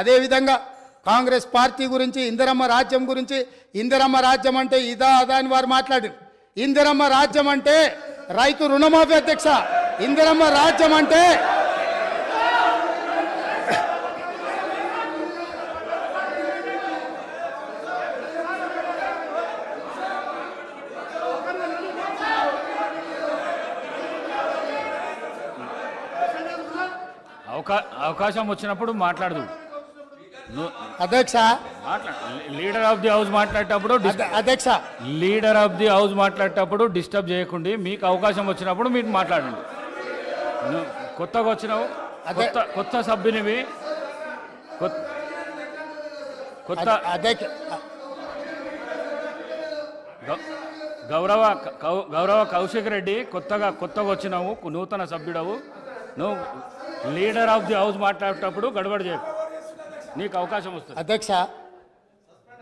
అదేవిధంగా కాంగ్రెస్ పార్టీ గురించి ఇందిరమ్మ రాజ్యం గురించి ఇందిరమ్మ రాజ్యం అంటే ఇదా అదా అని వారు మాట్లాడారు. ఇందిరమ్మ రాజ్యం అంటే రైతు రుణమాఫీ అధ్యక్ష. ఇందిరమ్మ రాజ్యం అంటే అవకా అవకాశం వచ్చినప్పుడు మాట్లాడదు. అధ్యక్ష. లీడర్ ఆఫ్ ది హౌస్ మాట్లాడేటప్పుడు అధ్యక్ష. లీడర్ ఆఫ్ ది హౌస్ మాట్లాడేటప్పుడు డిస్టర్బ్ చేయకండి. మీకు అవకాశం వచ్చినప్పుడు మీరు మాట్లాడండి. కొత్తగా వచ్చినావు. కొత్త కొత్త సభ్యునివి. కొత్త అధ్యక్ష. గౌరవ గౌరవ కౌశిక్ రెడ్డి కొత్తగా కొత్తగా వచ్చినావు. నూతన సభ్యుడవు. నువ్వు లీడర్ ఆఫ్ ది హౌస్ మాట్లాడేటప్పుడు గడబడి చేయకు నీకు అవకాశం వస్తుంది. అధ్యక్ష